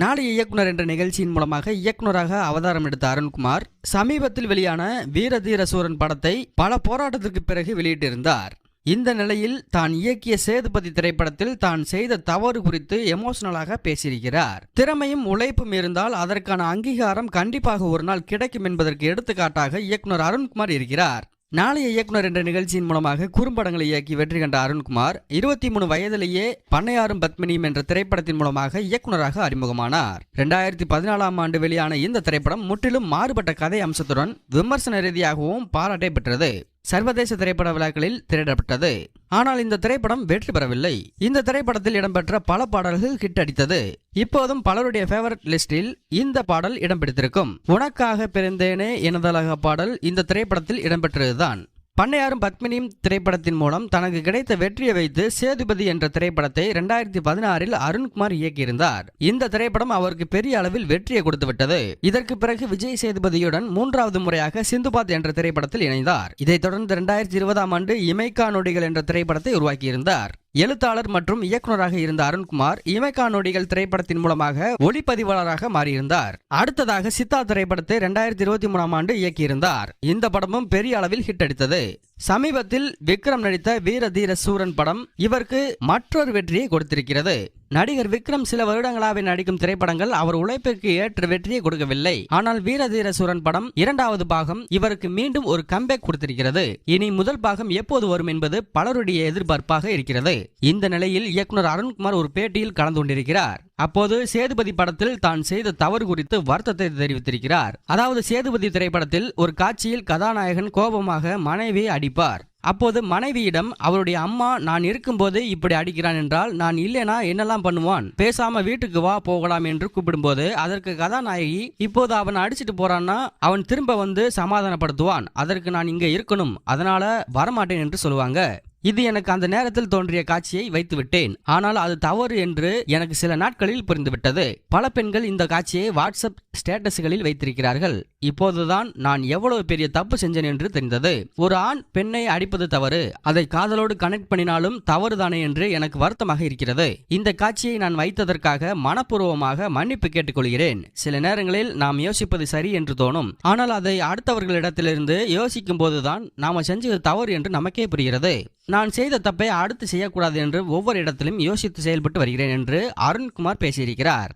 நாளைய இயக்குனர் என்ற நிகழ்ச்சியின் மூலமாக இயக்குனராக அவதாரம் எடுத்த அருண்குமார் சமீபத்தில் வெளியான வீரதீர சூரன் படத்தை பல போராட்டத்திற்கு பிறகு வெளியிட்டிருந்தார். இந்த நிலையில் தான் இயக்கிய சேதுபதி திரைப்படத்தில் தான் செய்த தவறு குறித்து எமோஷனலாக பேசியிருக்கிறார். திறமையும் உழைப்பும் இருந்தால் அதற்கான அங்கீகாரம் கண்டிப்பாக ஒரு நாள் கிடைக்கும் என்பதற்கு எடுத்துக்காட்டாக இயக்குனர் அருண்குமார் இருக்கிறார். நாளைய இயக்குனர் என்ற நிகழ்ச்சியின் மூலமாக குறும்படங்களை இயக்கி வெற்றி கண்ட அருண்குமார் இருபத்தி மூணு வயதிலேயே பண்ணையாரும் பத்மினியும் என்ற திரைப்படத்தின் மூலமாக இயக்குனராக அறிமுகமானார். ரெண்டாயிரத்தி பதினாலாம் ஆண்டு வெளியான இந்த திரைப்படம் முற்றிலும் மாறுபட்ட கதை அம்சத்துடன் விமர்சன ரீதியாகவும் பாராட்டை பெற்றது. சர்வதேச திரைப்பட விழாக்களில் திரையிடப்பட்டது. ஆனால் இந்த திரைப்படம் வெற்றி பெறவில்லை. இந்த திரைப்படத்தில் இடம்பெற்ற பல பாடல்கள் ஹிட் அடித்தது. இப்போதும் பலருடைய ஃபேவரட் லிஸ்டில் இந்த பாடல் இடம் பிடித்திருக்கும். உனக்காக பிறந்தேனே எனதழக பாடல் இந்த திரைப்படத்தில் இடம்பெற்றதுதான். பண்ணையாரும் பத்மினியும் திரைப்படத்தின் மூலம் தனக்கு கிடைத்த வெற்றியை வைத்து சேதுபதி என்ற திரைப்படத்தை ரெண்டாயிரத்தி பதினாறில் அருண்குமார் இயக்கியிருந்தார். இந்த திரைப்படம் அவருக்கு பெரிய அளவில் வெற்றியை கொடுத்துவிட்டது. இதற்கு பிறகு விஜய் சேதுபதியுடன் மூன்றாவது முறையாக சிந்துபாத் என்ற திரைப்படத்தில் இணைந்தார். இதைத் தொடர்ந்து இரண்டாயிரத்தி இருபதாம் ஆண்டு இமைக்கா நொடிகள் என்ற திரைப்படத்தை உருவாக்கியிருந்தார். எழுத்தாளர் மற்றும் இயக்குனராக இருந்த அருண்குமார் இமைக்கா நொடிகள் திரைப்படத்தின் மூலமாக ஒளிப்பதிவாளராக மாறியிருந்தார். அடுத்ததாக சித்தா திரைப்படத்தை இரண்டாயிரத்தி இருபத்தி மூணாம் ஆண்டு இயக்கியிருந்தார். இந்த படமும் பெரிய அளவில் ஹிட் அடித்தது. சமீபத்தில் விக்ரம் நடித்த வீர தீர சூரன் படம் இவருக்கு மற்றொரு வெற்றியை கொடுத்திருக்கிறது. நடிகர் விக்ரம் சில வருடங்களாக நடிக்கும் திரைப்படங்கள் அவர் உழைப்பிற்கு ஏற்ற வெற்றியை கொடுக்கவில்லை. ஆனால் வீரதீர சூரன் படம் இரண்டாவது பாகம் இவருக்கு மீண்டும் ஒரு கம்பேக் கொடுத்திருக்கிறது. இனி முதல் பாகம் எப்போது வரும் என்பது பலருடைய எதிர்பார்ப்பாக இருக்கிறது. இந்த நிலையில் இயக்குனர் அருண்குமார் ஒரு பேட்டியில் கலந்து கொண்டிருக்கிறார். அப்போது சேதுபதி படத்தில் தான் செய்த தவறு குறித்து வருத்தத்தை தெரிவித்திருக்கிறார். அதாவது சேதுபதி திரைப்படத்தில் ஒரு காட்சியில் கதாநாயகன் கோபமாக மனைவியை அடிப்பார். அப்போது மனைவியிடம் அவருடைய அம்மா நான் இருக்கும்போது இப்படி அடிக்கிறான் என்றால் நான் இல்லைனா என்னெல்லாம் பண்ணுவான்? பேசாம வீட்டுக்கு வா போகலாம் என்று கூப்பிடும்போது அதற்கு கதாநாயகி இப்போது அவன் அடிச்சிட்டு போறான்னா அவன் திரும்ப வந்து சமாதானப்படுத்துவான். அதற்கு நான் இங்க இருக்கணும். அதனால வரமாட்டேன் என்று சொல்லுவாங்க. இது எனக்கு அந்த நேரத்தில் தோன்றிய காட்சியை வைத்துவிட்டேன். ஆனால் அது தவறு என்று எனக்கு சில நாட்களில் புரிந்துவிட்டது. பல பெண்கள் இந்த காட்சியை வாட்ஸ்அப் ஸ்டேட்டஸ்களில் வைத்திருக்கிறார்கள். இப்போதுதான் நான் எவ்வளவு பெரிய தப்பு செஞ்சேன் என்று தெரிந்தது. ஒரு ஆண் பெண்ணை அடிப்பது தவறு. அதை காதலோடு கனெக்ட் பண்ணினாலும் தவறுதானே என்று எனக்கு வருத்தமாக இருக்கிறது. இந்த காட்சியை நான் வைத்ததற்காக மனப்பூர்வமாக மன்னிப்பு கேட்டுக்கொள்கிறேன். சில நேரங்களில் நாம் யோசிப்பது சரி என்று தோணும். ஆனால் அதை அடுத்தவர்களிடத்திலிருந்து யோசிக்கும் போதுதான் நாம செஞ்சது தவறு என்று நமக்கே புரிகிறது. நான் செய்த தப்பை அடுத்து செய்யக்கூடாது என்று ஒவ்வொரு இடத்திலும் யோசித்து செயல்பட்டு வருகிறேன் என்று அருண்குமார் பேசியிருக்கிறார்.